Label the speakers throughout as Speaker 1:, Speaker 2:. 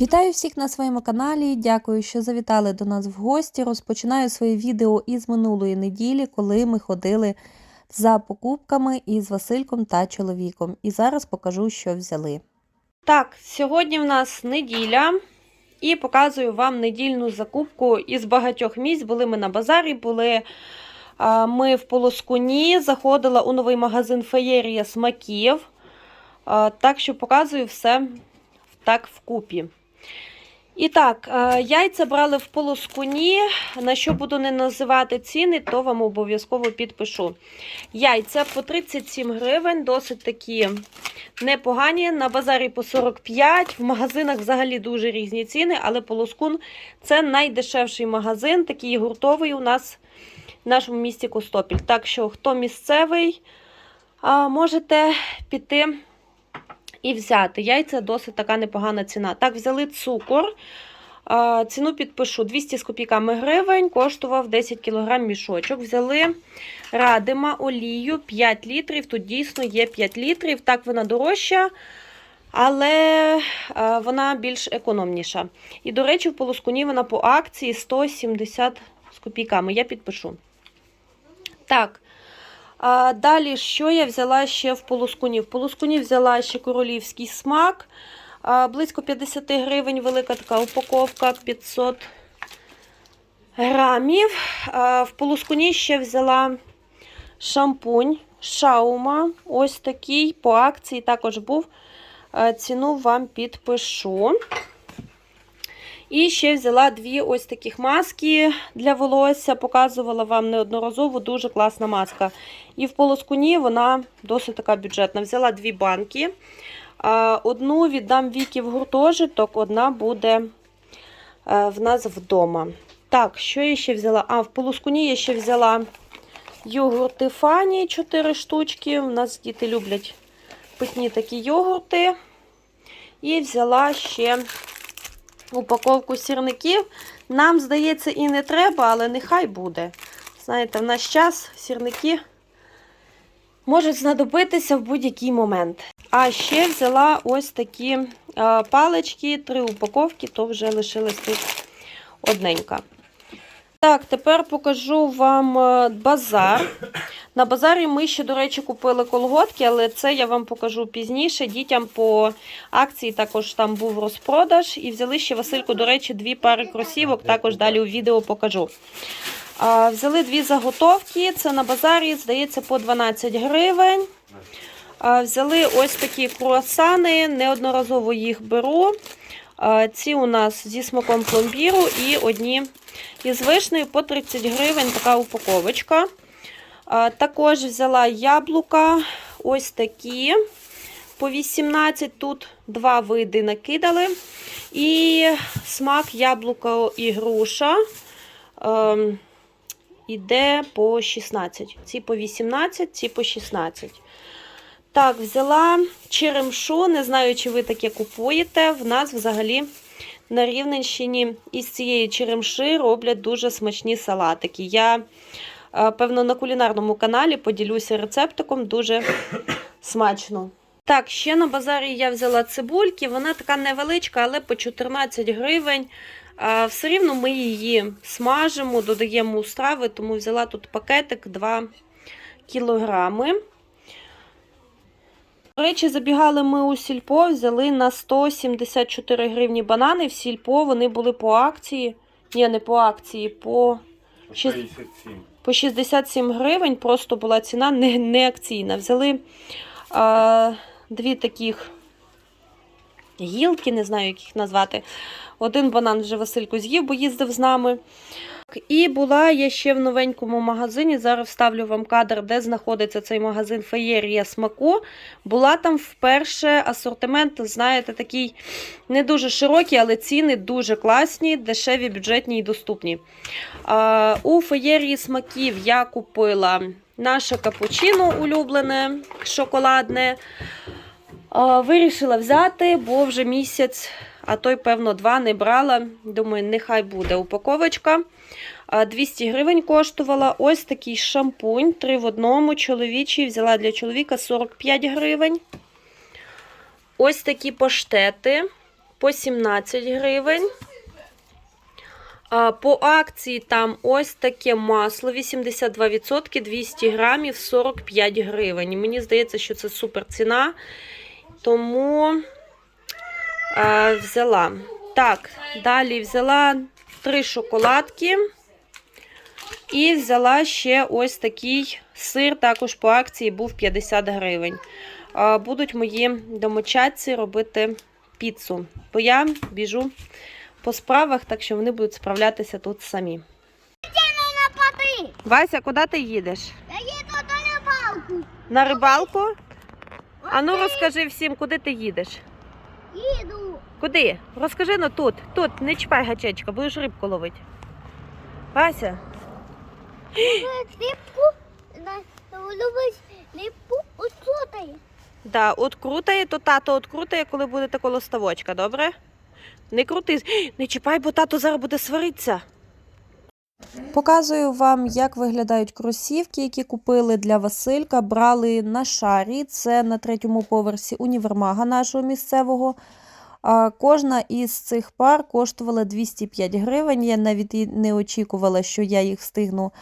Speaker 1: Вітаю всіх на своєму каналі. Дякую, що завітали до нас в гості. Розпочинаю своє відео із минулої неділі, коли ми ходили за покупками із Васильком та чоловіком. І зараз покажу, що взяли. Так, сьогодні в нас неділя. І показую вам недільну закупку із багатьох місць. Були ми на базарі, були ми в Полоскуні, заходила у новий магазин Феєрія смаків. Так що показую все так вкупі. І так, е, яйця брали в полоскуні. На що буду не називати ціни, то вам обов'язково підпишу. Яйця по 37 гривень, досить такі непогані. На базарі по 45, в магазинах взагалі дуже різні ціни, але полоскун це найдешевший магазин, такий гуртовий у нас в нашому місті Костопіль. Так що, хто місцевий, можете піти і взяти. Яйця досить така непогана ціна. Так, взяли цукор. Ціну підпишу 200 з копійками гривень, коштував 10 кг мішочок. Взяли радима олію 5 літрів. Тут дійсно є 5 літрів. Так, вона дорожча, але вона більш економніша. І, до речі, в полоскуні вона по акції 170 з копійками. Я підпишу. Так. А далі, що я взяла ще в полоскуні? В полоскуні взяла ще королівський смак. А, близько 50 гривень, велика така упаковка 500 грамів. А, в полоскуні ще взяла шампунь Шаума. Ось такий по акції також був. Ціну вам підпишу. І ще взяла дві ось таких маски для волосся. Показувала вам неодноразово дуже класна маска. І в полоскуні вона досить така бюджетна. Взяла дві банки. Одну віддам Вікі в гуртожиток, одна буде в нас вдома. Так, що я ще взяла? А, в полоскуні я ще взяла йогурти Фані 4 штучки. У нас діти люблять питні такі йогурти. І взяла ще упаковку сірників. Нам, здається, і не треба, але нехай буде. Знаєте, в наш час сірники можуть знадобитися в будь-який момент. А ще взяла ось такі палички, три упаковки, то вже лишилась тут одненька. Так, тепер покажу вам базар. На базарі ми ще, до речі, купили колготки, але це я вам покажу пізніше. Дітям по акції також там був розпродаж. І взяли ще Васильку, до речі, дві пари кросівок, також далі у відео покажу. А, взяли дві заготовки. Це на базарі, здається, по 12 гривень. А, взяли ось такі круасани, неодноразово їх беру. Ці у нас зі смаком пломбіру і одні із вишнею по 30 гривень така упаковочка. Також взяла яблука, ось такі. По 18 тут два види накидали. І смак яблука і груша е, іде по 16. Ці по 18, ці по 16. Так, взяла черемшу. Не знаю, чи ви таке купуєте. В нас взагалі на Рівненщині із цієї черемши роблять дуже смачні салатики. Я, певно, на кулінарному каналі поділюся рецептиком дуже смачно. Так, ще на базарі я взяла цибульки. Вона така невеличка, але по 14 гривень. Все рівно ми її смажимо, додаємо у страви, тому взяла тут пакетик 2 кілограми. До речі, забігали ми у сільпо, взяли на 174 гривні банани. В сільпо вони були по акції. Ні, не по акції, по
Speaker 2: 67.
Speaker 1: по 67 гривень. Просто була ціна не, не акційна. Взяли а, дві таких гілки, не знаю, як їх назвати. Один банан вже Василько з'їв, бо їздив з нами. І була я ще в новенькому магазині. Зараз вставлю вам кадр, де знаходиться цей магазин Феєрія смаку. Була там вперше асортимент, знаєте, такий не дуже широкий, але ціни дуже класні, дешеві, бюджетні і доступні. А, у Феєрії смаків я купила наше капучино улюблене, шоколадне. А, вирішила взяти, бо вже місяць. А той, певно, два не брала. Думаю, нехай буде упаковочка. 200 гривень коштувала. Ось такий шампунь. Три в одному. Чоловічий. Взяла для чоловіка 45 гривень. Ось такі паштети. по 17 гривень. По акції там ось таке масло 82%, 200 грамів 45 гривень. Мені здається, що це супер ціна, тому взяла. Так, далі взяла три шоколадки. І взяла ще ось такий сир, також по акції був 50 гривень. Будуть мої домочадці робити піцу. Бо я біжу по справах, так що вони будуть справлятися тут самі. Вася, куди ти їдеш?
Speaker 3: Я їду до рибалку.
Speaker 1: На рибалку? А ну розкажи всім, куди ти їдеш.
Speaker 3: Їду.
Speaker 1: Куди? Розкажи ну тут. Тут, не чіпай гачечка, будеш рибку ловити. Вася,
Speaker 3: Липку. Липку оцотай.
Speaker 1: да, от крутає, то тато от крутає, коли буде коло ставочка, добре? Не крути, не чіпай, бо тато зараз буде сваритися. Показую вам, як виглядають кросівки, які купили для Василька. Брали на шарі. Це на третьому поверсі універмага нашого місцевого. Кожна із цих пар коштувала 205 гривень. Я навіть не очікувала, що я їх встигну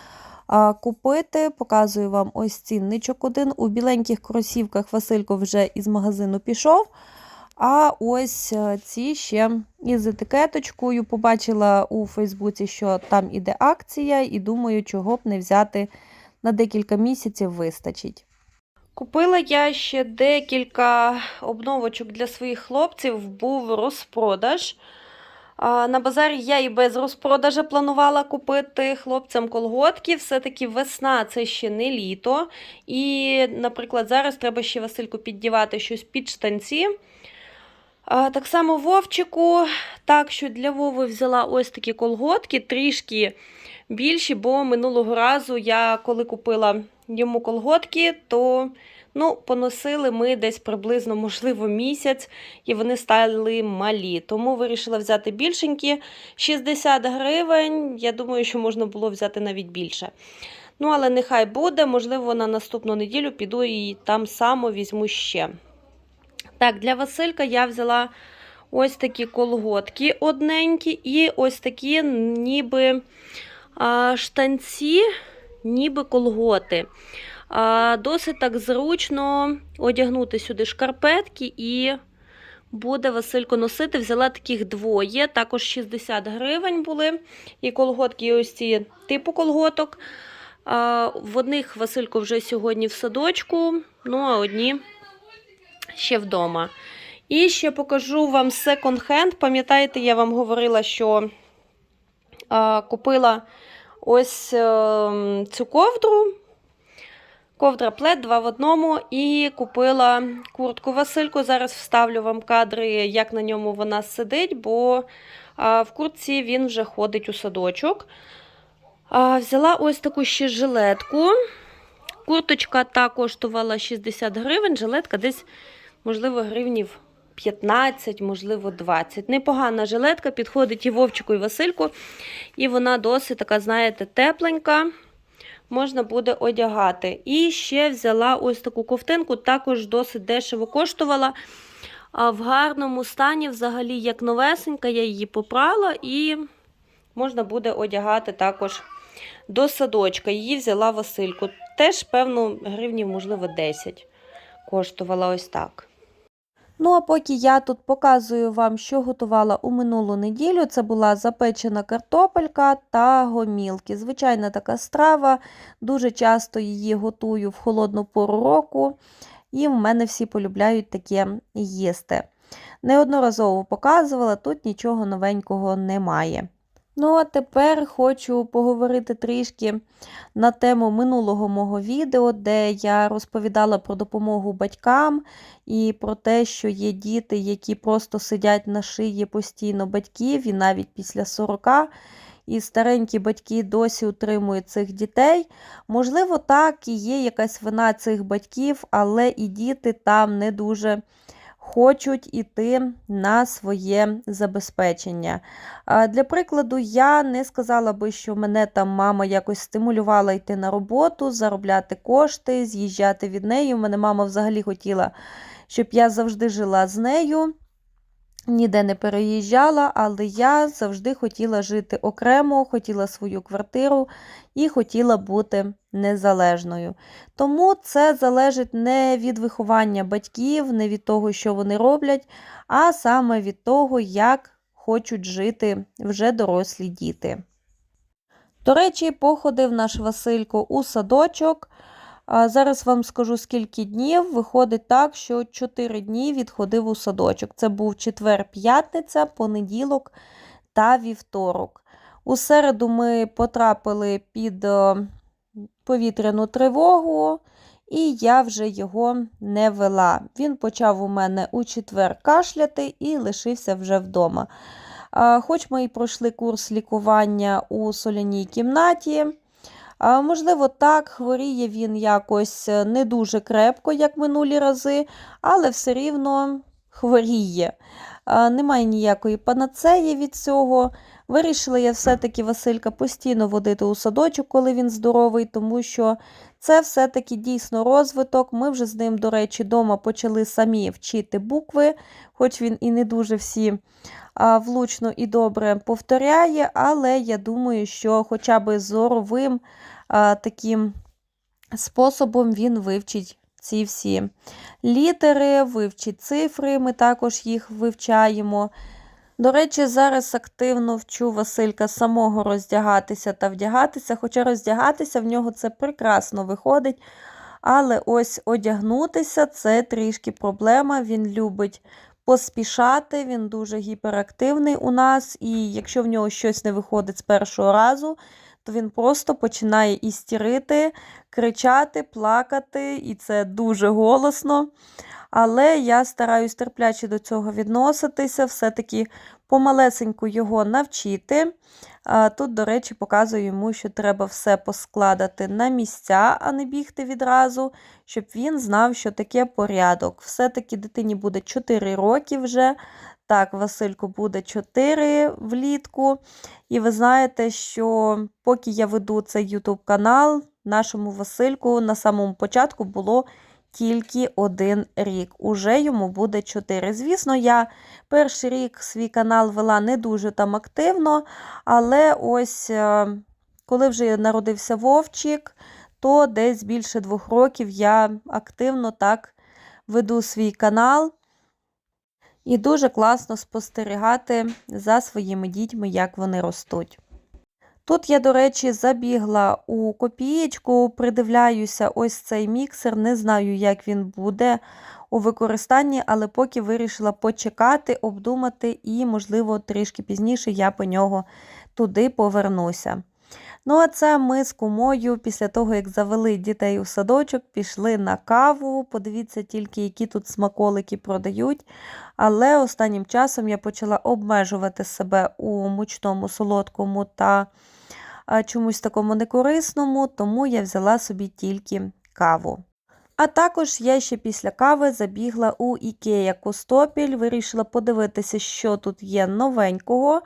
Speaker 1: купити. Показую вам ось цінничок один. У біленьких кросівках Василько вже із магазину пішов. А ось е, ці ще із етикеточкою. Побачила у Фейсбуці, що там іде акція, і думаю, чого б не взяти на декілька місяців вистачить. Купила я ще декілька обновочок для своїх хлопців, був розпродаж. На базарі я і без розпродажа планувала купити хлопцям колготки. Все-таки весна це ще не літо. І, наприклад, зараз треба ще Васильку піддівати щось під штанці. Так само Вовчику, так що для Вови взяла ось такі колготки, трішки більші, бо минулого разу я коли купила йому колготки, то ну, поносили ми десь приблизно, можливо, місяць, і вони стали малі. Тому вирішила взяти більшенькі 60 гривень. Я думаю, що можна було взяти навіть більше. Ну, але нехай буде, можливо, на наступну неділю піду і там само візьму ще. Так, для Василька я взяла ось такі колготки одненькі, і ось такі ніби а, штанці, ніби колготи. Досить так зручно одягнути сюди шкарпетки і буде Василько носити. Взяла таких двоє, також 60 гривень були. І колготки, і ось ці типу колготок. В одних Василько вже сьогодні в садочку, ну а одні ще вдома. І ще покажу вам секонд-хенд. Пам'ятаєте, я вам говорила, що купила ось е, цю ковдру. Ковдра плед 2 в одному. І купила куртку Васильку. Зараз вставлю вам кадри, як на ньому вона сидить, бо в куртці він вже ходить у садочок. Взяла ось таку ще жилетку. Курточка та коштувала 60 гривень, жилетка десь, можливо, гривнів 15, можливо, 20. Непогана жилетка, підходить і Вовчику, і Васильку. І вона досить така, знаєте, тепленька. Можна буде одягати. І ще взяла ось таку ковтинку, також досить дешево коштувала. А в гарному стані, взагалі, як новесенька, я її попрала і можна буде одягати також до садочка. Її взяла Васильку. Теж, певно, гривнів, можливо, 10 коштувала ось так. Ну, а поки я тут показую вам, що готувала у минулу неділю, це була запечена картопелька та гомілки. Звичайна така страва, дуже часто її готую в холодну пору року, і в мене всі полюбляють таке їсти. Неодноразово показувала, тут нічого новенького немає. Ну, а тепер хочу поговорити трішки на тему минулого мого відео, де я розповідала про допомогу батькам і про те, що є діти, які просто сидять на шиї постійно батьків, і навіть після 40, і старенькі батьки досі утримують цих дітей. Можливо, так і є якась вина цих батьків, але і діти там не дуже хочуть іти на своє забезпечення. Для прикладу, я не сказала би, що мене там мама якось стимулювала йти на роботу, заробляти кошти, з'їжджати від неї. У мене мама взагалі хотіла, щоб я завжди жила з нею.
Speaker 4: Ніде не переїжджала, але я завжди хотіла жити окремо, хотіла свою квартиру і хотіла бути незалежною. Тому це залежить не від виховання батьків, не від того, що вони роблять, а саме від того, як хочуть жити вже дорослі діти. До речі, походив наш Василько у садочок. Зараз вам скажу, скільки днів. Виходить так, що 4 дні відходив у садочок. Це був четвер, п'ятниця, понеділок та вівторок. У середу ми потрапили під е, повітряну тривогу, і я вже його не вела. Він почав у мене у четвер кашляти і лишився вже вдома. Хоч ми і пройшли курс лікування у соляній кімнаті. Можливо, так, хворіє він якось е, не дуже крепко, як минулі рази, але все рівно хворіє. Немає ніякої панацеї від цього. Вирішила я все-таки Василька постійно водити у садочок, коли він здоровий, тому що це все-таки дійсно розвиток. Ми вже з ним, до речі, вдома почали самі вчити букви, хоч він і не дуже всі влучно і добре повторяє, але я думаю, що хоча б зоровим таким способом він вивчить ці всі літери, вивчить цифри, ми також їх вивчаємо. До речі, зараз активно вчу Василька самого роздягатися та вдягатися, хоча роздягатися в нього це прекрасно виходить. Але ось одягнутися це трішки проблема. Він любить поспішати, він дуже гіперактивний у нас, і якщо в нього щось не виходить з першого разу, то він просто починає істерити, кричати, плакати, і це дуже голосно. Але я стараюсь терпляче до цього відноситися, все-таки помалесеньку його навчити. Тут, до речі, показую йому, що треба все поскладати на місця, а не бігти відразу, щоб він знав, що таке порядок. Все-таки дитині буде 4 роки вже. Так, Васильку буде 4 влітку. І ви знаєте, що поки я веду цей YouTube канал, нашому Васильку на самому початку було тільки один рік. Уже йому буде 4. Звісно, я перший рік свій канал вела не дуже там активно, але ось е, коли вже народився Вовчик, то десь більше двох років я активно так веду свій канал. І дуже класно спостерігати за своїми дітьми, як вони ростуть. Тут я, до речі, забігла у копієчку, придивляюся ось цей міксер. Не знаю, як він буде у використанні, але поки вирішила почекати, обдумати, і, можливо, трішки пізніше я по нього туди повернуся. Ну, а це ми з кумою, після того, як завели дітей у садочок, пішли на каву. Подивіться тільки, які тут смаколики продають. Але останнім часом я почала обмежувати себе у мучному, солодкому та чомусь такому некорисному, тому я взяла собі тільки каву. А також я ще після кави забігла у Ікея Костопіль, вирішила подивитися, що тут є новенького.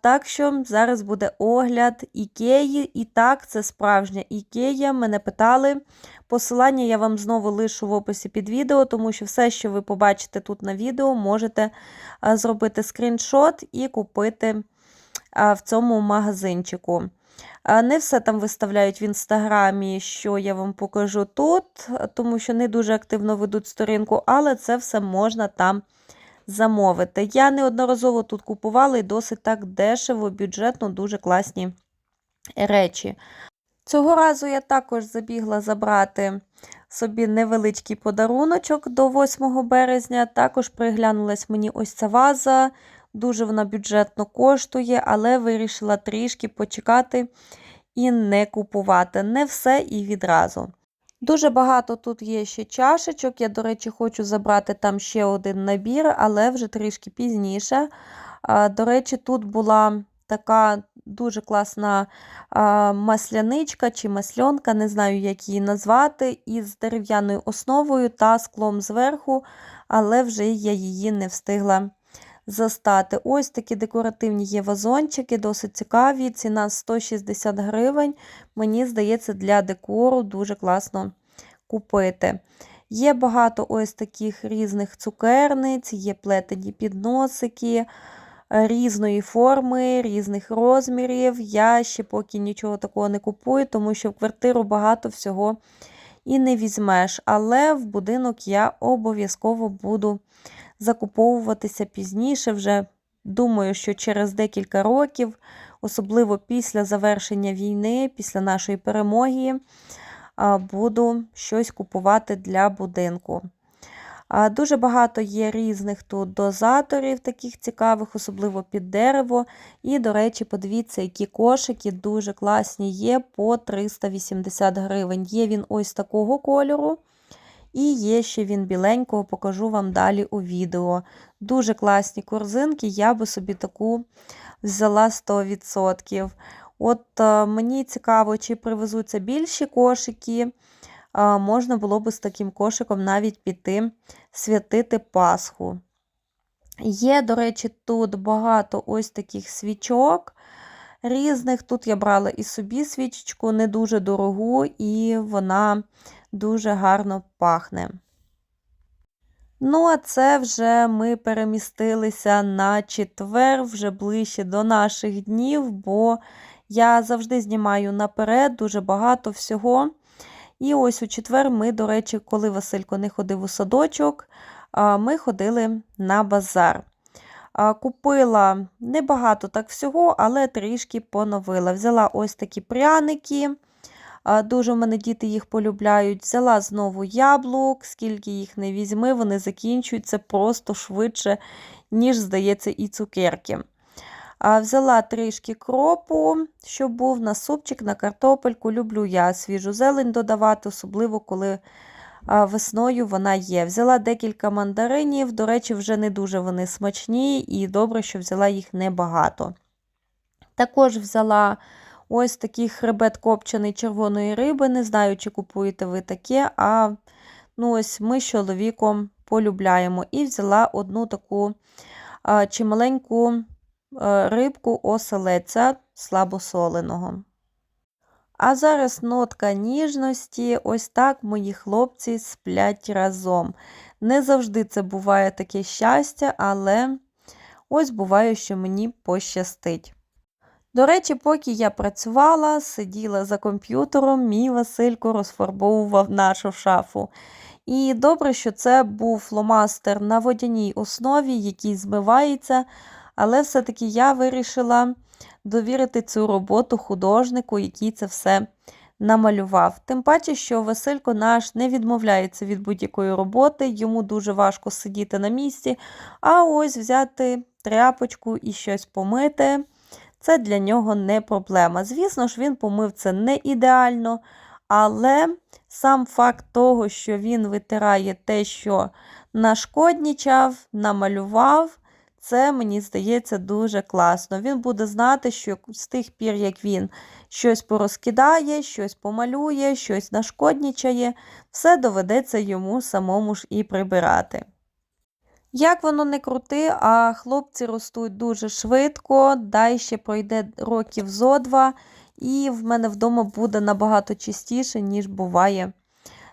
Speaker 4: Так що зараз буде огляд Ікеї. І так, це справжня Ікея. Мене питали. Посилання я вам знову лишу в описі під відео, тому що все, що ви побачите тут на відео, можете зробити скріншот і купити в цьому магазинчику. Не все там виставляють в інстаграмі, що я вам покажу тут, тому що не дуже активно ведуть сторінку, але це все можна там замовити. Я неодноразово тут купувала і досить так дешево, бюджетно, дуже класні речі. Цього разу я також забігла забрати собі невеличкий подаруночок до 8 березня. Також приглянулась мені ось ця ваза. Дуже вона бюджетно коштує, але вирішила трішки почекати і не купувати. Не все і відразу. Дуже багато тут є ще чашечок. Я, до речі, хочу забрати там ще один набір, але вже трішки пізніше. До речі, тут була така дуже класна масляничка чи масльонка, не знаю, як її назвати, із дерев'яною основою та склом зверху, але вже я її не встигла застати. Ось такі декоративні є вазончики, досить цікаві. Ціна 160 гривень. Мені здається, для декору дуже класно купити. Є багато ось таких різних цукерниць, є плетені підносики різної форми, різних розмірів. Я ще поки нічого такого не купую, тому що в квартиру багато всього і не візьмеш. Але в будинок я обов'язково буду закуповуватися пізніше. Вже думаю, що через декілька років, особливо після завершення війни, після нашої перемоги, буду щось купувати для будинку. Дуже багато є різних тут дозаторів, таких цікавих, особливо під дерево. І, до речі, подивіться, які кошики дуже класні є по 380 гривень. Є він ось такого кольору. І є ще він біленького, покажу вам далі у відео. Дуже класні корзинки, я би собі таку взяла 100%. От е, мені цікаво, чи привезуться більші кошики. Е, можна було би з таким кошиком навіть піти святити Пасху. Є, до речі, тут багато ось таких свічок різних. Тут я брала і собі свічечку, не дуже дорогу, і вона дуже гарно пахне. Ну, а це вже ми перемістилися на четвер, вже ближче до наших днів, бо я завжди знімаю наперед дуже багато всього. І ось у четвер ми, до речі, коли Василько не ходив у садочок, ми ходили на базар. Купила небагато так всього, але трішки поновила. Взяла ось такі пряники. Дуже в мене діти їх полюбляють. Взяла знову яблук, скільки їх не візьми, вони закінчуються просто швидше, ніж, здається, і цукерки. Взяла трішки кропу, щоб був на супчик, на картопельку. Люблю я свіжу зелень додавати, особливо коли весною вона є. Взяла декілька мандаринів, до речі, вже не дуже вони смачні, і добре, що взяла їх небагато. Також взяла ось такий хребет копчений червоної риби. Не знаю, чи купуєте ви таке, а ну, ось ми з чоловіком полюбляємо. І взяла одну таку а, чималеньку рибку оселеця слабосоленого. А зараз нотка ніжності. Ось так мої хлопці сплять разом. Не завжди це буває таке щастя, але ось буває, що мені пощастить. До речі, поки я працювала, сиділа за комп'ютером, мій Василько розфарбовував нашу шафу. І добре, що це був фломастер на водяній основі, який змивається, але все-таки я вирішила довірити цю роботу художнику, який це все намалював. Тим паче, що Василько наш не відмовляється від будь-якої роботи, йому дуже важко сидіти на місці, а ось взяти тряпочку і щось помити. Це для нього не проблема. Звісно ж, він помив це не ідеально, але сам факт того, що він витирає те, що нашкоднічав, намалював, це, мені здається, дуже класно. Він буде знати, що з тих пір, як він щось порозкидає, щось помалює, щось нашкоднічає, все доведеться йому самому ж і прибирати. Як воно не крути, а хлопці ростуть дуже швидко, дай ще пройде років зо два, і в мене вдома буде набагато чистіше, ніж буває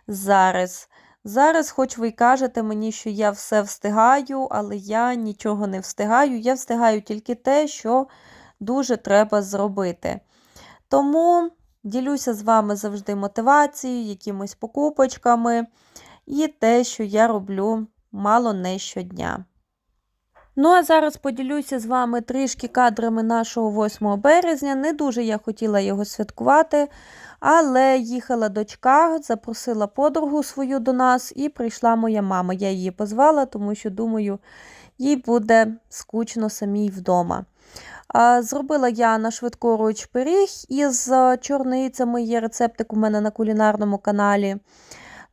Speaker 4: зараз. Зараз, хоч ви кажете мені, що я все встигаю, але я нічого не встигаю. Я встигаю тільки те, що дуже треба зробити. Тому ділюся з вами завжди мотивацією, якимись покупочками і те, що я роблю мало не щодня. Ну, а зараз поділюся з вами трішки кадрами нашого 8 березня. Не дуже я хотіла його святкувати, але їхала дочка, запросила подругу свою до нас, і прийшла моя мама. Я її позвала, тому що, думаю, їй буде скучно самій вдома. Зробила я на швидкоруч пиріг із чорницями. Є рецептик у мене на кулінарному каналі.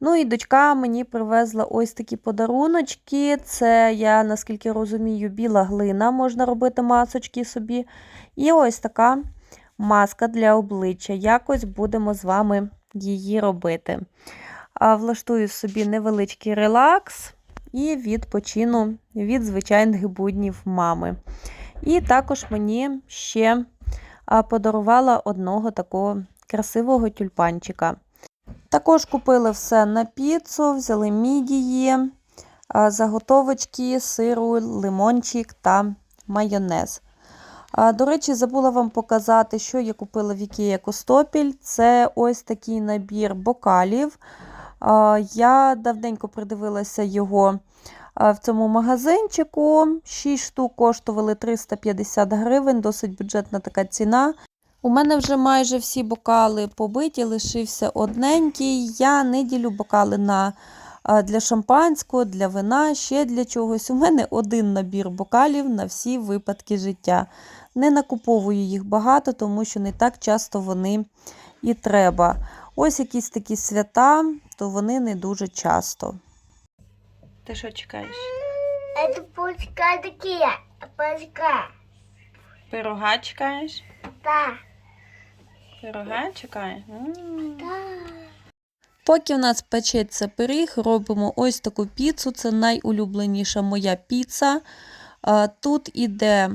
Speaker 4: Ну і дочка мені привезла ось такі подаруночки. Це, я, наскільки розумію, біла глина, можна робити масочки собі. І ось така маска для обличчя. Якось будемо з вами її робити. Влаштую собі невеличкий релакс і відпочину від звичайних буднів мами. І також мені ще подарувала одного такого красивого тюльпанчика. Також купили все на піцу, взяли мідії, заготовочки, сиру, лимончик та майонез. До речі, забула вам показати, що я купила в Ікея Костопіль. Це ось такий набір бокалів. Я давненько придивилася його в цьому магазинчику. 6 штук коштували 350 гривень, досить бюджетна така ціна. У мене вже майже всі бокали побиті, лишився одненький. Я не ділю бокали на для шампанського, для вина, ще для чогось. У мене один набір бокалів на всі випадки життя. Не накуповую їх багато, тому що не так часто вони і треба. Ось якісь такі свята, то вони не дуже часто. Ти що чекаєш? Пирога чекаєш?
Speaker 3: Да.
Speaker 4: Пирога чекає. Поки в нас печеться пиріг, робимо ось таку піцу. Це найулюбленіша моя піца. Тут іде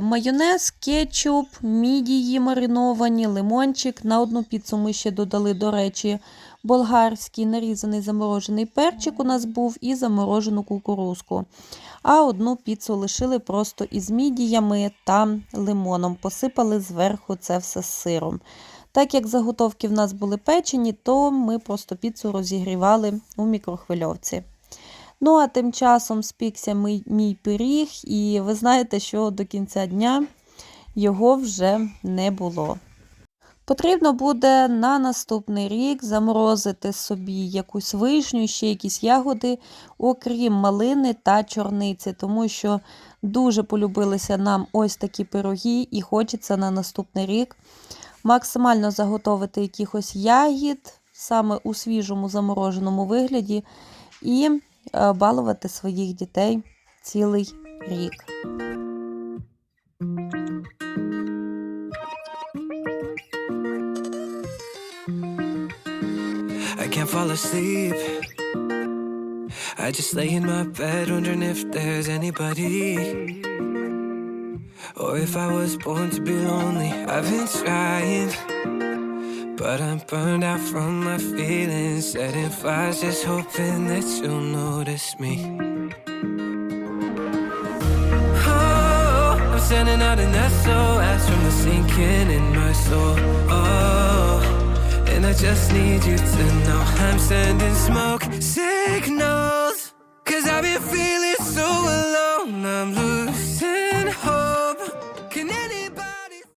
Speaker 4: майонез, кетчуп, мідії мариновані, лимончик. На одну піцу ми ще додали, до речі, болгарський нарізаний заморожений перчик у нас був і заморожену кукурузку. А одну піцу лишили просто із мідіями та лимоном. Посипали зверху це все сиром. Так як заготовки в нас були печені, то ми просто піцу розігрівали у мікрохвильовці. Ну, а тим часом спікся мій, мій пиріг, і ви знаєте, що до кінця дня його вже не було. Потрібно буде на наступний рік заморозити собі якусь вишню, ще якісь ягоди, окрім малини та чорниці, тому що дуже полюбилися нам ось такі пироги, і хочеться на наступний рік максимально заготовити якихось ягід саме у свіжому замороженому вигляді і е, балувати своїх дітей цілий рік.
Speaker 5: I can't fall asleep. I just lay in my bed wondering if there's anybody. Or if I was born to be lonely. I've been trying. But I'm burned out from my feelings. Setting fires, just hoping that you'll notice me. Oh, I'm sending out an SOS from the sinking in my soul. Oh, I just need you to know I'm sending smoke signals.